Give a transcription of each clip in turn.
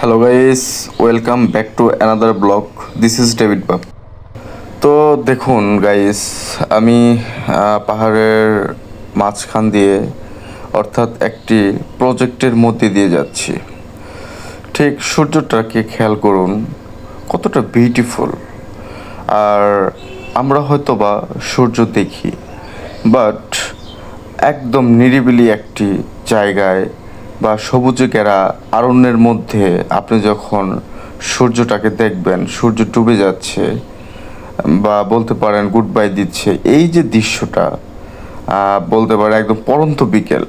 Hello guys welcome back to another blog this is David বাব তো দেখুন guys আমি পাহাড়ের মাঝখান দিয়ে, অর্থাৎ একটি প্রজেক্টের মধ্যে দিয়ে যাচ্ছি। ঠিক সূর্যটাকে খেয়াল করুন, কতটা বিউটিফুল আর আমরা হয়তো বা সূর্য দেখি বাট একদম নিরিবিলি একটি জায়গায় বা সবুজে ঘেরা আরণ্যের মধ্যে আপনি যখন সূর্যটাকে দেখবেন, সূর্য ডুবে যাচ্ছে বা বলতে পারেন গুড বাই দিচ্ছে, এই যে দৃশ্যটা বলতে পারেন একদম পরন্ত বিকেল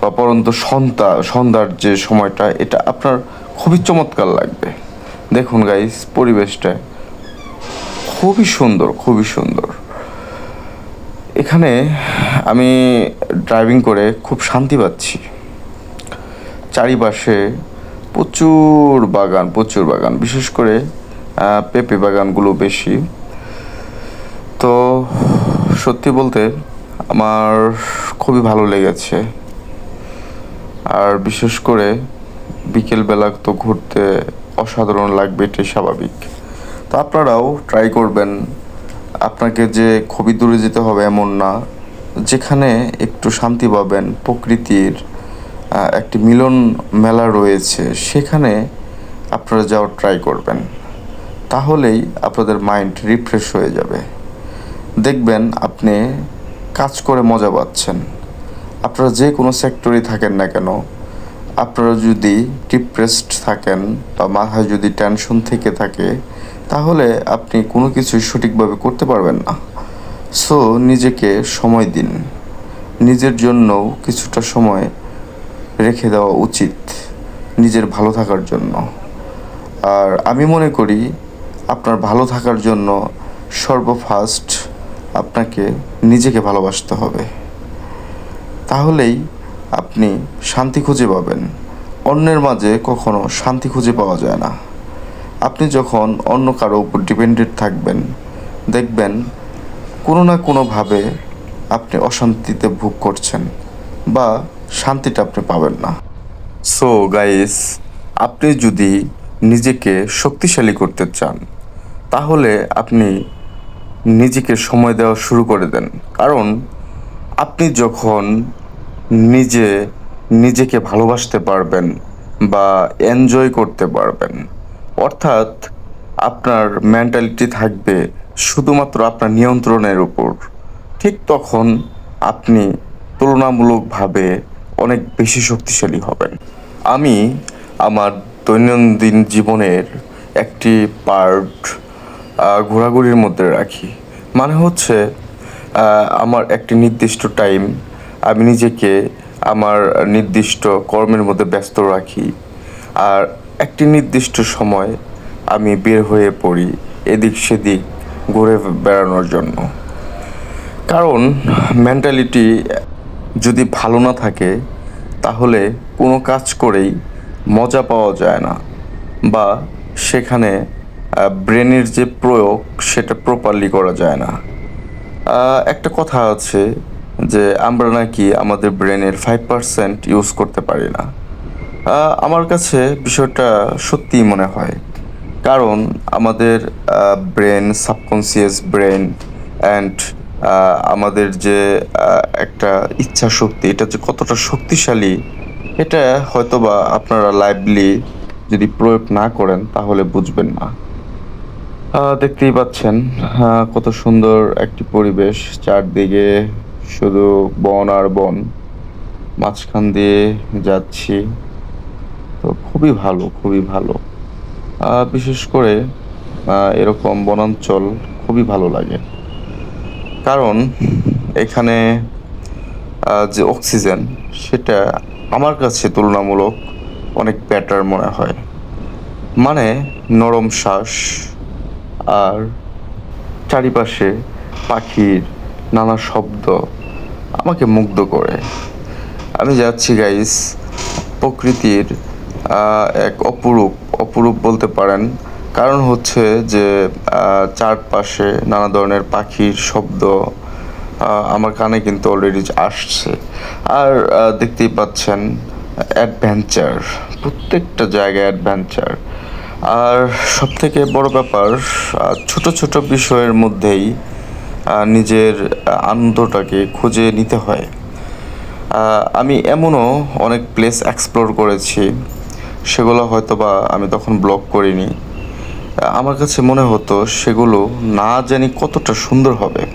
বা পরন্ত সন্ধ্যা, সন্ধ্যার যে সময়টা, এটা আপনার খুবই চমৎকার লাগবে। দেখুন গাইস পরিবেশটা খুবই সুন্দর খুবই সুন্দর। এখানে আমি ড্রাইভিং করে খুব শান্তি পাচ্ছি। চারিপাশে প্রচুর বাগান প্রচুর বাগান, বিশেষ করে পেঁপে বাগানগুলো বেশি। তো সত্যি বলতে আমার খুবই ভালো লেগেছে। আর বিশেষ করে বিকেলবেলা তো ঘুরতে অসাধারণ লাগবে, এটাই স্বাভাবিক। তো আপনারাও ট্রাই করবেন। আপনাকে যে খুবই দূরে যেতে হবে এমন না। যেখানে একটু শান্তি পাবেন প্রকৃতির একটি মিলন মেলা রয়েছে, সেখানে আপনারা যাওয়ার ট্রাই করবেন। তাহলেই আপনাদের মাইন্ড রিফ্রেশ হয়ে যাবে। দেখবেন আপনি কাজ করে মজা পাচ্ছেন। আপনারা যে কোনো সেক্টরে থাকেন না কেন, আপনারা যদি ডিপ্রেসড থাকেন বা মাথায় যদি টেনশন থেকে থাকে, তাহলে আপনি কোনো কিছু সঠিকভাবে করতে পারবেন না। সো নিজেকে সময় দিন। নিজের জন্যও কিছুটা সময় রেখে দেওয়া উচিত নিজের ভালো থাকার জন্য। আর আমি মনে করি আপনার ভালো থাকার জন্য সর্বফার্স্ট আপনাকে নিজেকে ভালোবাসতে হবে। তাহলেই আপনি শান্তি খুঁজে পাবেন। অন্যের মাঝে কখনো শান্তি খুঁজে পাওয়া যায় না। আপনি যখন অন্য কারও উপর ডিপেন্ডেন্ট থাকবেন, দেখবেন কোনো না কোনোভাবে আপনি অশান্তিতে ভোগ করছেন বা শান্তিটা আপনি পাবেন না। সো গাইস আপনি যদি নিজেকে শক্তিশালী করতে চান, তাহলে আপনি নিজেকে সময় দেওয়া শুরু করে দেন। কারণ আপনি যখন নিজে, নিজেকে ভালোবাসতে পারবেন বা এনজয় করতে পারবেন, অর্থাৎ আপনার মেন্টালিটি থাকবে শুধুমাত্র আপনার নিয়ন্ত্রণের উপর, ঠিক তখন আপনি তুলনামূলকভাবে অনেক বেশি শক্তিশালী হবেন। আমি আমার দৈনন্দিন জীবনের একটি পার্ট ঘোরাঘুরির মধ্যে রাখি। মানে হচ্ছে আমার একটি নির্দিষ্ট টাইম আমি নিজেকে আমার নির্দিষ্ট কর্মের মধ্যে ব্যস্ত রাখি। আর একটি নির্দিষ্ট সময় আমি বের হয়ে পড়ি এদিক সেদিক ঘুরে বেড়ানোর জন্য। কারণ মেন্টালিটি যদি ভালো না থাকে তাহলে কোনো কাজ করেই মজা পাওয়া যায় না বা সেখানে ব্রেনের যে প্রয়োগ সেটা প্রপারলি করা যায় না। একটা কথা আছে যে আমরা নাকি আমাদের ব্রেনের ফাইভ পার্সেন্ট ইউজ করতে পারি না। আমার কাছে বিষয়টা সত্যিই মনে হয়। কারণ আমাদের ব্রেন সাবকনসিয়াস ব্রেন অ্যান্ড আমাদের যে একটা ইচ্ছা শক্তি এটা যে কতটা শক্তিশালী, এটা হয়তোবা আপনারা লাইভলি যদি প্রয়োগ না করেন, তাহলে বুঝবেন না। দেখতেই পাচ্ছেন কত সুন্দর একটি পরিবেশ, চারদিকে শুধু বন আর বন। মাঝখান দিয়ে যাচ্ছি। তো খুবই ভালো খুবই ভালো। বিশেষ করে এরকম বনাঞ্চল খুবই ভালো লাগে। কারণ এখানে যে অক্সিজেন, সেটা আমার কাছে তুলনামূলক অনেক বেটার মনে হয়। মানে নরম শ্বাস আর চারিপাশে পাখির নানা শব্দ আমাকে মুগ্ধ করে। আমি যাচ্ছি গাইস প্রকৃতির এক অপরূপ অপরূপ বলতে পারেন কারণ হচ্ছে যে চারপাশে নানা ধরনের পাখির শব্দ আমার কানে কিন্তু অলরেডি আসছে। আর দেখতেই পাচ্ছেন অ্যাডভেঞ্চার প্রত্যেকটা জায়গায় অ্যাডভেঞ্চার আর সব থেকে বড় ব্যাপার ছোট ছোট বিষয়ের মধ্যেই নিজের আনন্দটাকে খুঁজে নিতে হয়। আমি এমনও অনেক প্লেস এক্সপ্লোর করেছি, সেগুলো হয়তো বা আমি তখন ব্লগ করিনি। আমার কাছে মনে হতো সেগুলো না জানি কতটা সুন্দর হবে।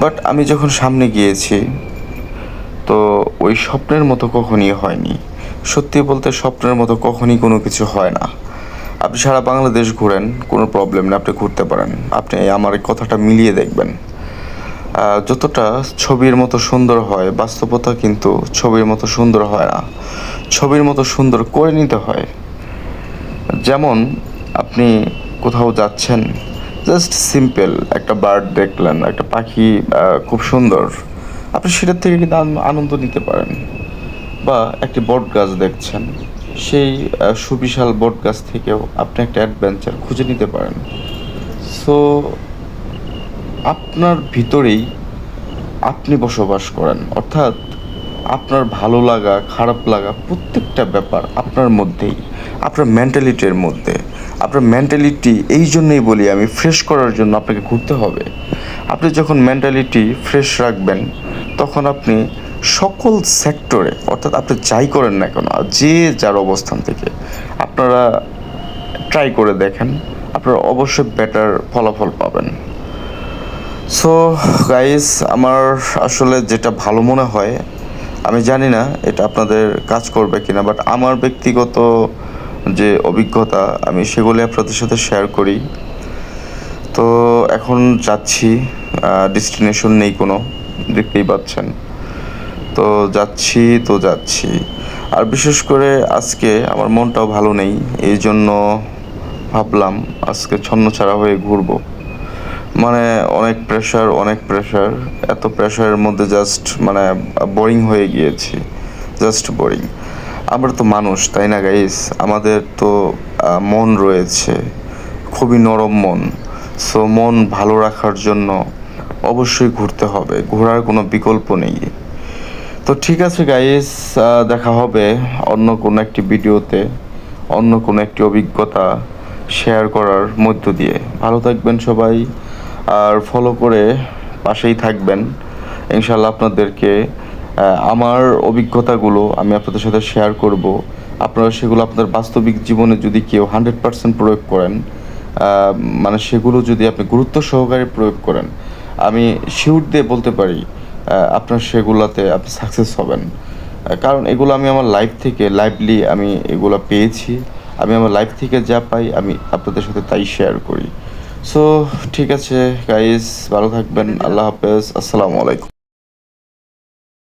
বাট আমি যখন সামনে গিয়েছি, তো ওই স্বপ্নের মতো কখনই হয়নি। সত্যি বলতে স্বপ্নের মতো কখনই কোনো কিছু হয় না। আপনি সারা বাংলাদেশ ঘুরেন, কোনো প্রবলেম নেই, আপনি ঘুরতে পারেন। আপনি আমার কথাটা মিলিয়ে দেখবেন। যতটা ছবির মতো সুন্দর হয়, বাস্তবতা কিন্তু ছবির মতো সুন্দর হয় না। ছবির মতো সুন্দর করে নিতে হয়। যেমন আপনি কোথাও যাচ্ছেন জাস্ট সিম্পল একটা বার্ড দেখলেন, একটা পাখি খুব সুন্দর। আপনি সেটার থেকে কিন্তু আনন্দ নিতে পারেন। বা একটি বট গাছ দেখছেন, সেই সুবিশাল বট গাছ থেকেও আপনি একটা অ্যাডভেঞ্চার খুঁজে নিতে পারেন। সো আপনার ভিতরেই আপনি বসবাস করেন, অর্থাৎ আপনার ভালো লাগা, খারাপ লাগা প্রত্যেকটা ব্যাপার আপনার মধ্যেই, আপনার মেন্টালিটির মধ্যে। আপনার মেন্টালিটি এই জন্যই বলি আমি ফ্রেশ করার জন্য আপনাকে ঘুরতে হবে। আপনি যখন মেন্টালিটি ফ্রেশ রাখবেন, তখন আপনি সকল সেক্টরে অর্থাৎ আপনি যাই করেন না কেন যে যার অবস্থান থেকে, আপনারা ট্রাই করে দেখেন, আপনারা অবশ্যই বেটার ফলাফল পাবেন। সো গাইস আমার আসলে যেটা ভালো মনে হয় আমি জানি না এটা আপনাদের কাজ করবে কিনা বাট আমার ব্যক্তিগত যে অভিজ্ঞতা আমি সেগুলি আপনাদের সাথে শেয়ার করি। তো এখন যাচ্ছি ডেস্টিনেশন নেই কোনো, দেখতেই পাচ্ছেন। তো যাচ্ছি তো যাচ্ছি। আর বিশেষ করে আজকে আমার মনটাও ভালো নেই এই জন্য ভাবলাম আজকে ছন্ন ছাড়া হয়ে ঘুরবো। মানে অনেক প্রেশার অনেক প্রেশার এত প্রেশারের মধ্যে জাস্ট মানে বোরিং হয়ে গিয়েছি জাস্ট বোরিং আমরা তো মানুষ, তাই না গাইস আমাদের তো মন রয়েছে, খুবই নরম মন। সো মন ভালো রাখার জন্য অবশ্যই ঘুরতে হবে। ঘোরার কোনো বিকল্প নেই। তো ঠিক আছে গাইস দেখা হবে অন্য কোনো একটি ভিডিওতে, অন্য কোনো একটি অভিজ্ঞতা শেয়ার করার মধ্য দিয়ে। ভালো থাকবেন সবাই। আর ফলো করে পাশেই থাকবেন। ইনশাল্লাহ আপনাদেরকে আমার অভিজ্ঞতাগুলো আমি আপনাদের সাথে শেয়ার করব। আপনারা সেগুলো আপনার বাস্তবিক জীবনে যদি কেউ হান্ড্রেড পার্সেন্ট প্রয়োগ করেন মানে সেগুলো যদি আপনি গুরুত্ব সহকারে প্রয়োগ করেন, আমি শিউর দিয়ে বলতে পারি আপনার সেগুলাতে আপনি সাকসেস হবেন। কারণ এগুলো আমি আমার লাইফ থেকে লাইভলি আমি এগুলো পেয়েছি। আমি আমার লাইফ থেকে যা পাই আমি আপনাদের সাথে তাই শেয়ার করি। সো ঠিক আছে গাইস ভালো থাকবেন আল্লাহ হাফেজ আসসালামু আলাইকুম।